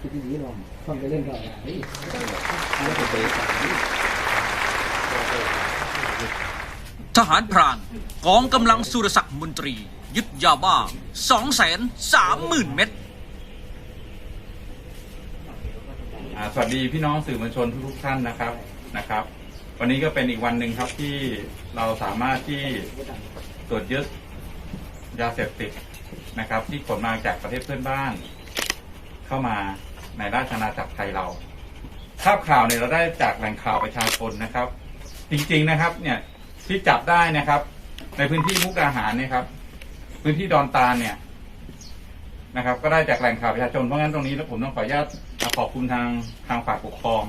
คิดดีๆหน่อยฟังไปเล่นก่อนไม่ต้องไปทหารพรานกองกำลังสุรศักดิ์มนตรี ยึดยาบ้า2 3 0 0 0 0 เม็ดสวัสดีพี่น้องสื่อมวลชนทุกท่านนะครับนะครับ วันนี้ก็เป็นอีกวันหนึ่งครับที่เราสามารถที่ตรวจยึดยาเสพติดนะครับ ที่ขนมาจากประเทศเพื่อนบ้าน เข้ามาในราชอาณาจักรไทยเราภาพข่าวเนี่ยเราได้จากแหล่งข่าวประชาชนนะครับ จริงๆนะครับ เนี่ยที่จับได้นะครับ ในพื้นที่มุกดาหารเนี่ยครับ พื้นที่ดอนตาลเนี่ยนะครับ ก็ได้จากแหล่งข่าวประชาชนเพราะงั้นตรงนี้แล้วผมต้องขออนุญาตขอบคุณทางทางฝ่ายปกครอง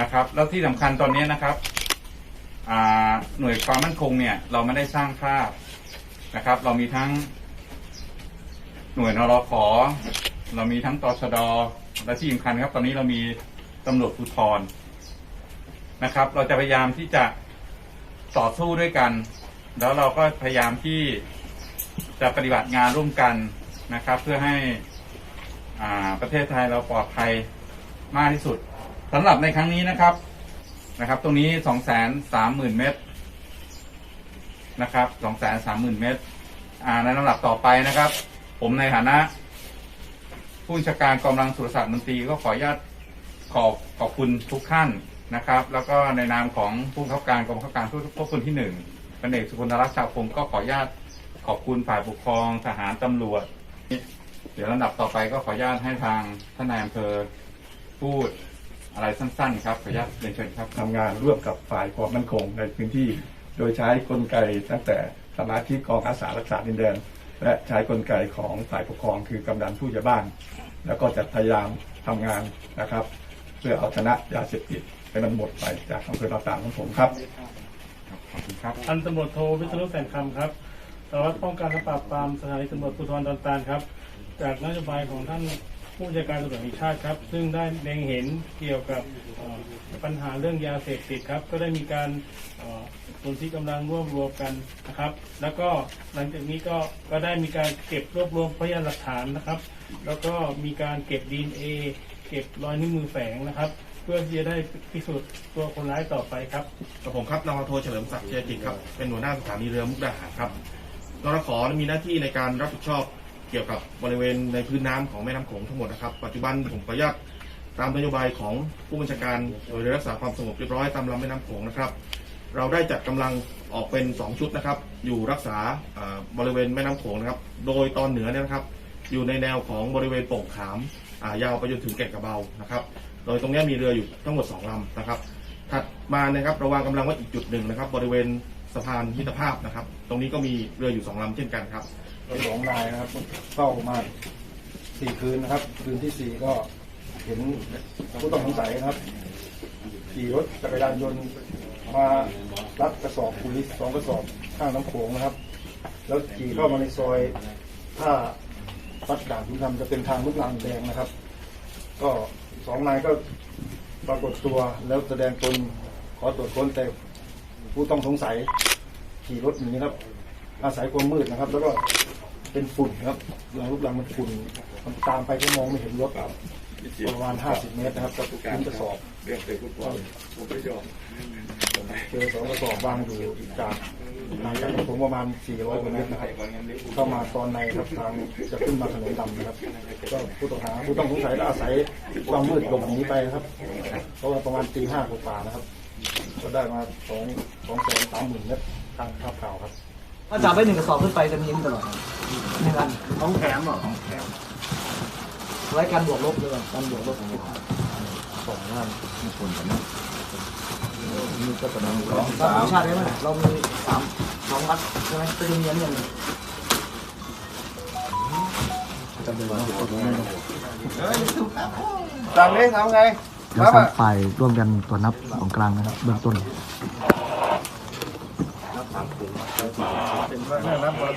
นะครับ แล้วที่สำคัญตอนนี้นะครับหน่วยความมั่นคงเนี่ย เราไม่ได้สร้างภาพนะครับ เรามีทั้งหน่วยนรขอ เรามีทั้งตชดและที่สำคัญครับ ตอนนี้เรามีตำรวจภูธรนะครับ เราจะพยายามที่จะต่อสู้ด้วยกัน แล้วเราก็พยายามที่จะปฏิบัติงานร่วมกันนะครับ เพื่อให้ประเทศไทยเราปลอดภัยมากที่สุดสำหรับในครั้งนี้นะครับนะครับ ตรงนี้สองแสนสามหมื่นเมตรนะครับสองแสนสามหมื่นเมตรในลำดับต่อไปนะครับ ผมในฐานะ ผู้บัญชาการกองกำลังสุรศักดิ์มนตรีก็ขออนุญาตขอบขอบคุณทุกท่านนะครับ แล้วก็ในนามของผู้บังคับการกองบังคับการทุกทุกคนที่หนึ่งพันเอกสุพลธรักษ์ชาวพงศ์ก็ขออนุญาตขอบคุณฝ่ายปกครองทหารตำรวจ เดี๋ยวลำดับต่อไปก็ขออนุญาตให้ทางท่านนายอำเภอพูดอะไรสั้นๆ ครับขออนุญาตเรียนเชิญครับทำงานร่วมกับฝ่ายความมั่นคงในพื้นที่ โดยใช้กลไกตั้งแต่สมาชิกกองอาสารักษาดินแดน และใช้กลไกของฝ่ายปกครองคือกำนันผู้ใหญ่บ้าน แล้วก็จะพยายามทำงานนะครับ เพื่อเอาชนะยาเสพติดให้มันหมดไปจากอำเภอต่างๆของผมครับขอบคุณครับพันตำรวจโทวิศนุแสนคำครับสารวัตรป้องกันและปราบปรามสถานีตำรวจภูธรดอนตาลครับ จากนโยบายของท่านผู้บัญชาการตำรวจแห่งชาติครับ ซึ่งได้เล็งเห็นเกี่ยวกับเอ่อปัญหาเรื่องยาเสพติดครับ ก็ได้มีการเอ่อ ส่วนที่กำลังรวบรวมกันนะครับ แล้วก็หลังจากนี้ก็ก็ได้มีการเก็บรวบรวมพยานหลักฐานนะครับ แล้วก็มีการเก็บดีเอเก็บรอยนิ้วมือแฝงนะครับ เพื่อที่จะได้พิสูจน์ตัวคนร้ายต่อไปครับกับผมครับนาวาโทเฉลิมศักดิ์เจยจิตครับเป็นหัวหน้าสถานีเรือมุกดาหารครับนรขอมีหน้าที่ในการรับผิดชอบเกี่ยวกับบริเวณในพื้นน้ำของแม่น้ำโขงทั้งหมดนะครับ ปัจจุบันผมขออนุญาตตามนโยบายของผู้บัญชาการหน่วยรักษาความสงบเรียบร้อยตามลำแม่น้ำโขงนะครับ เราได้จัดกำลังออกเป็น2ชุดนะครับ อยู่รักษาบริเวณแม่น้ำโขงนะครับ โดยตอนเหนือเนี่ยนะครับ อยู่ในแนวของบริเวณโป่งขามยาวไปจนถึงแก่งกระเบานะครับ โดยตรงนี้มีเรืออยู่ทั้งหมด 2ลำนะครับ ถัดมานะครับราวางกำลังไว้อีกจุดหนึ่งนะครับ บริเวณสะพานมิตรภาพนะครับ ตรงนี้ก็มีเรืออยู่สองลำเช่นกันครับสองนายนะครับเข้ามาสี่คืนนะครับ คืนที่สี่ก็เห็นผู้ต้องสงสัยนะครับขี่รถจักรยานยนต์ มารับกระสอบปุ๋ยสองกระสอบข้างน้ำโขงนะครับ แล้วขี่เข้ามาในซอยถ้าวัดด่านคุณทำจะเป็นทางลุกลังแดงนะครับ ก็สองนายก็ปรากฏตัวแล้วแสดงตนขอตรวจค้นแต่ผู้ต้องสงสัยขี่รถหนีครับ อาศัยความมืดนะครับ แล้วก็เป็นฝุ่นครับเรื่องรูปรังมันฝุ่นมันตามไปก็มองไม่เห็นรถครับ ประมาณ50เมตรนะครับกับพื้นกระสอบเจอสองกระสอบวางอยู่จากห่างจากผมประมาณ400กว่าเมตรนะครับเข้ามาตอนในครับทางจะขึ้นมาถนนดำนะครับ ก็ผู้ต้องหาผู้ต้องสงสัยก็อาศัยความมืดหลบหนีไปครับเพราะว่าประมาณตีห้ากว่าๆนะครับ ก็ได้มาสองสองแสนสามหมื่นเมตรทางภาพข่าวครับ ถ้าจับไปหนึ่งกระสอบขึ้นไปจะมีตลอดหนึ่งอันของแถมเหรอของแถม ไว้การบวกลบด้วยการบวกลบของสองล้านมีคนกันนะมีก็ประมาณสองสามชาติได้ไหมเรามีสามสองรัฐใช่ไหมจะมีเงินอย่างนี้จะเป็นวันที่คนไม่ต้องสั่งเลยทำไงเดี๋ยวสามฝ่ายร่วมกันตรวนับของกลางนะครับเบื้องต้นนว่าหน้าน้ำบอล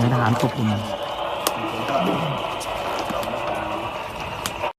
มีทหารควบคุม